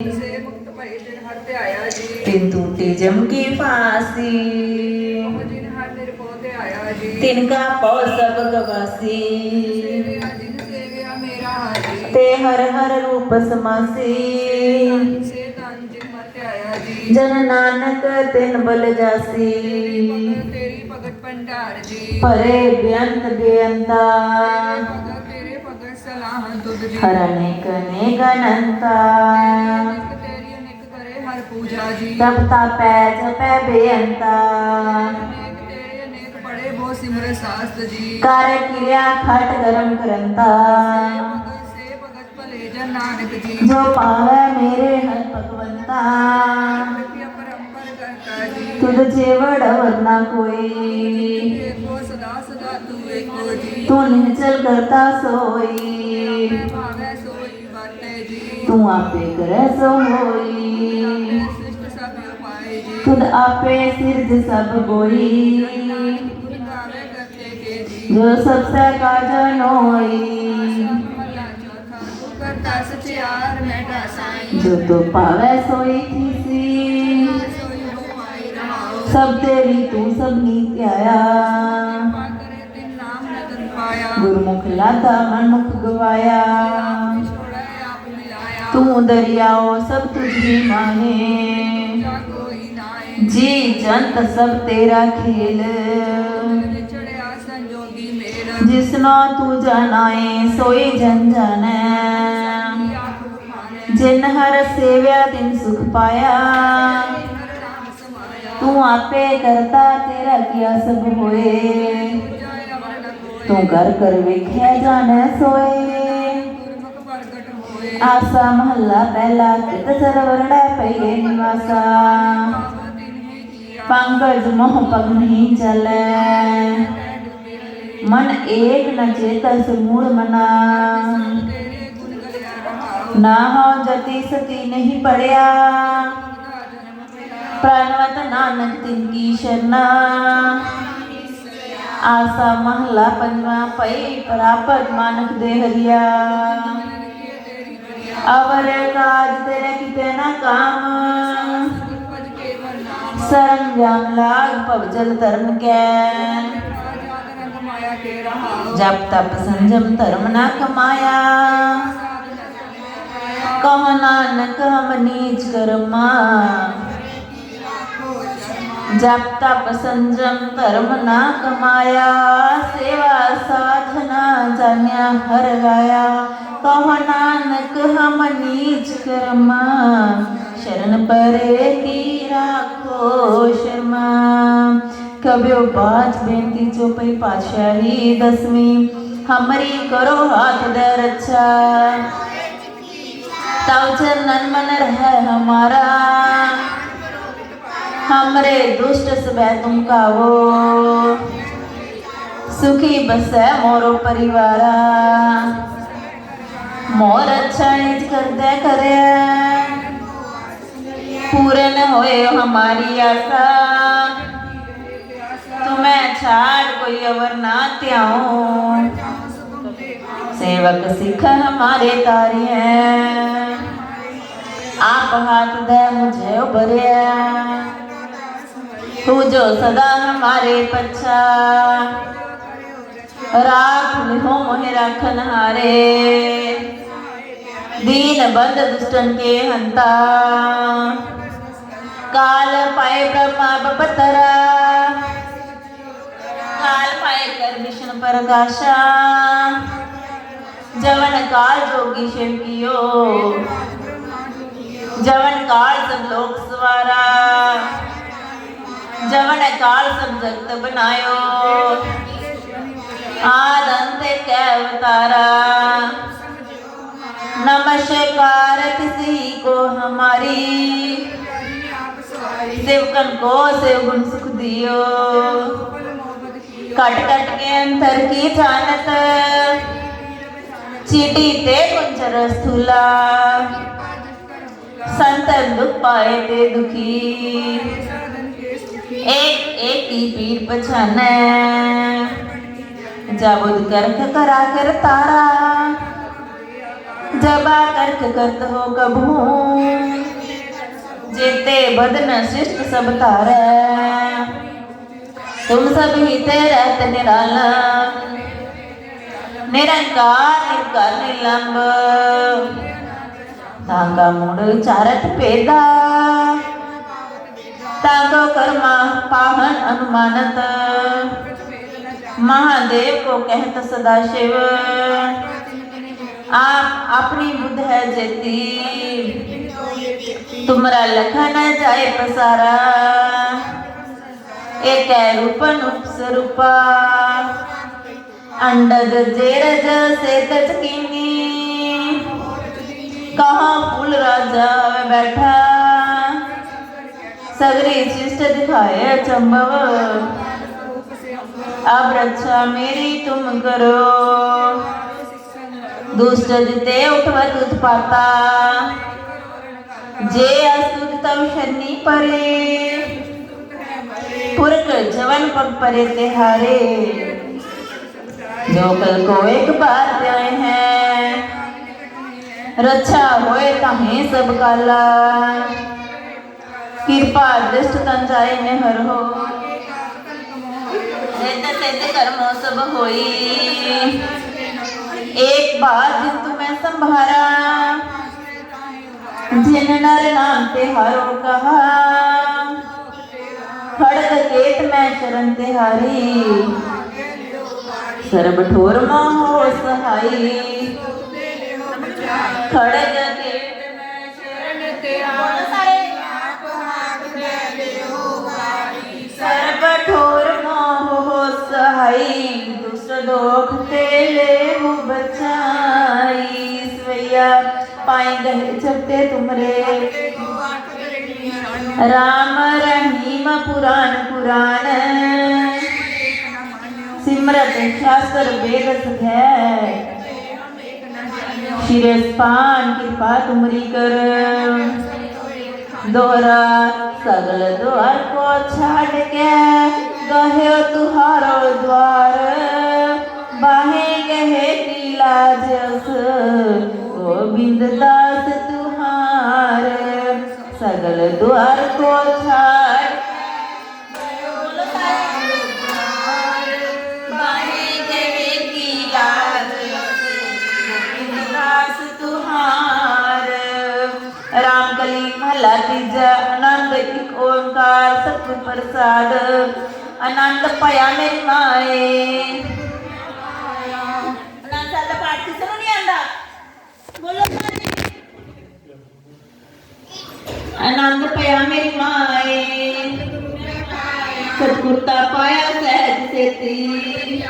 ਸੇ ਮੁਕਤ ਭਏ ਤਿਨ ਹਰ ਤੇ ਆਇਆ ਜੀ ਤਿਨ ਟੂਟੀ ਜਮ ਕੀ ਫਾਸੀ ਉਹ ਜਿਨ ਹਰ ਤੇਰੇ ਪੋਤੇ ਆਇਆ ਜੀ ਤਿਨ ਕਾ ਪਉ ਸਭ ਗਵਾਸੀ ਸੇਵਿਆ ਜਿਨ ਸੇਵਿਆ ਮੇਰਾ ਹਾਜੀ ਤੇ ਹਰ ਹਰ ਰੂਪ ਸਮਾਸੀ ਸੇ ਤਨ ਜਿਨ ਮਰ ਤੇ ਆਇਆ ਜੀ ਜਨ ਨਾਨਕ ਤਿਨ ਬਲ ਜਾਸੀ ਭਗਤ ਤੇਰੀ ਭਗਤ ਭੰਡਾਰ ਜੀ ਪਰੇ ਬੇਅੰਤ ਬੇਅੰਤਾ हरनेक ने गनंता तपता पै जपै बेअंता। कर किया खट गरम करंता। जो पावे मेरे हर भगवंता। तुझे जेवड़ ना कोई तू निचल करता सोई। तू आपे करे सो होई खुद आपे सिर्ज सब बोई जो सबसे काजन होई जो तो पावे सोई थी ਸਭ ਤੇਰੀ ਤੂੰ ਸਭ ਨੀ ਧਿਆਇਆ ਕਿਰਪਾ ਕਰੇ ਤਿਨ ਨਾਮ ਨਦਨ ਪਾਇਆ ਗੁਰਮੁਖ ਲਾਤਾ ਮਨਮੁਖ ਗਵਾਇਆ ਛੋੜੈ ਆਪ ਮਿਲਾਇਆ ਤੂੰ ਦਰਿਆਓ ਸਭ ਤੁਝੀ ਮਾਹੇ ਜਾ ਕੋਈ ਨਾਏ ਜੀ ਜੰਤ ਸਭ ਤੇਰਾ ਖੇਲ ਵਿਛੜਿਆ ਸੰਜੋਗੀ ਮੇਰ ਜਿਸਨੋ ਤੂੰ ਜਾਣਾਏ ਸੋਈ ਜਨ ਜਾਣੈ ਆਪ ਖਾਣੇ ਜਿਨ तू आपे करता तेरा किया सब होए? तू कर कर वेख्या जाने सोए। आसा महला पहला कित निवासा। पांगज मोह नहीं चले। मन एक न चेत मूल मना। ना हो जति सती नहीं पड़या प्राणवंत नानक तिनकी शरणा आसा महला पंजवा पै परापद मानक दे हरिया अवर काज तेरे किते ना काम। सरन जाम लाग पवजल धर्म के जब तप संजम धर्म ना कमाया। कहो नानक हम नीच कर्मा। जापता तप धर्म ना कमाया सेवा साधना जान्या हर गाया। तो नानक, हम नीच कर्मा, शरण परे राखो शर्मा। कभी पाँच बेनती, जो पई पाशाही दसवीं हमारी करो हाथ दर अच्छा। तव चरणन मन रह हमारा। हमारा दुष्ट सबे तुम कावो सुखी बसै मोरो परिवार। मोर अच्छा निज कर दे करे। पूरे न होए हमारी आशा। तुम्हें छाड़ कोई अवर ना त्याऊं। सेवक सिख हमारे तारे हैं। आप हाथ दे मुझे उभरे तू जो सदा हमारे पच्छा राख हो मोहे राखन हारे। दीन बंद दुष्टन के हंता। काल पाए ब्रह्मा बपतरा। काल पाए कर विष्णु प्रकाशा जवन काल जोगी शिव कियो। जवन काल सब लोक सवारा। जवन काल जगत बनायो. आद अंत कै अवतारा नमस्कार किसी को हमारी. सेवकन को सेव गुण सुख दियो. कट कट के अंतर की जानत. चीटी ते कुंजर स्थूला. संतन दुख पाए ते दुखी. पीर पछानै। जाबुद करख करा कर तारा। जबा करख करत हो कबहू। बदन शिष्ट सब तारै। तुम सब ही ते रहत निराला। निरंकार निर्कार निलंब। ताका मुड़ चारत पेदा। ताको कर्मा पाहन अनुमानत। महादेव को कहत सदा शिव आप अपनी बुद्ध है जेती। तुमरा लखन जाए पसारा एक है रूपन उपसरूपा अंडज जेरज से तचकीनी कहाँ फूल राजा बैठा? सगरी शिष्ट दिखाए चंबव। अब रक्षा मेरी तुम करो। दुष्ट जिते उठवत उत्पाता। जे अस्तुत तब शनि परे। पुरक जवन पग परे तिहारे जो कल को एक बार आए हैं। रक्षा होए ताहे सब काला। कृपा दृष्ट तन जाए में हर हो नित सिद्ध कर्मो सब होई एक बार जिन तुम्हें संभारा जिन नर नाम तिहारो कहा खड़ग केत में शरण तिहारी सर्ब ठोर हो सहाई खड़ग केत में शरण तिहारी सर्व दुष्ट दोख ते ले हो बचाई स्वैया, पाए गए छपते तुमरे। राम रहीम पुराण पुराण। सिमरत शास्त्र वेद है शिरस पान कृपा तुमरी कर। दोहरा सगल द्वार को छाड़ के गहे तुहारो द्वार। बाहे गहे कीला जस गोविंद दास तुहार, सगल द्वार को छाड़ महला तीजा आनंद एक ओंकार, सत्य प्रसाद आनंद पाया मेरी माए। ਆਨੰਦ ਪਿਆ ਮੇਰੀ ਮਾਏ। ਸਤਿਗੁਰ ਤਾ ਪਾਇਆ ਸਹਿਜ ਸੇਤੀ।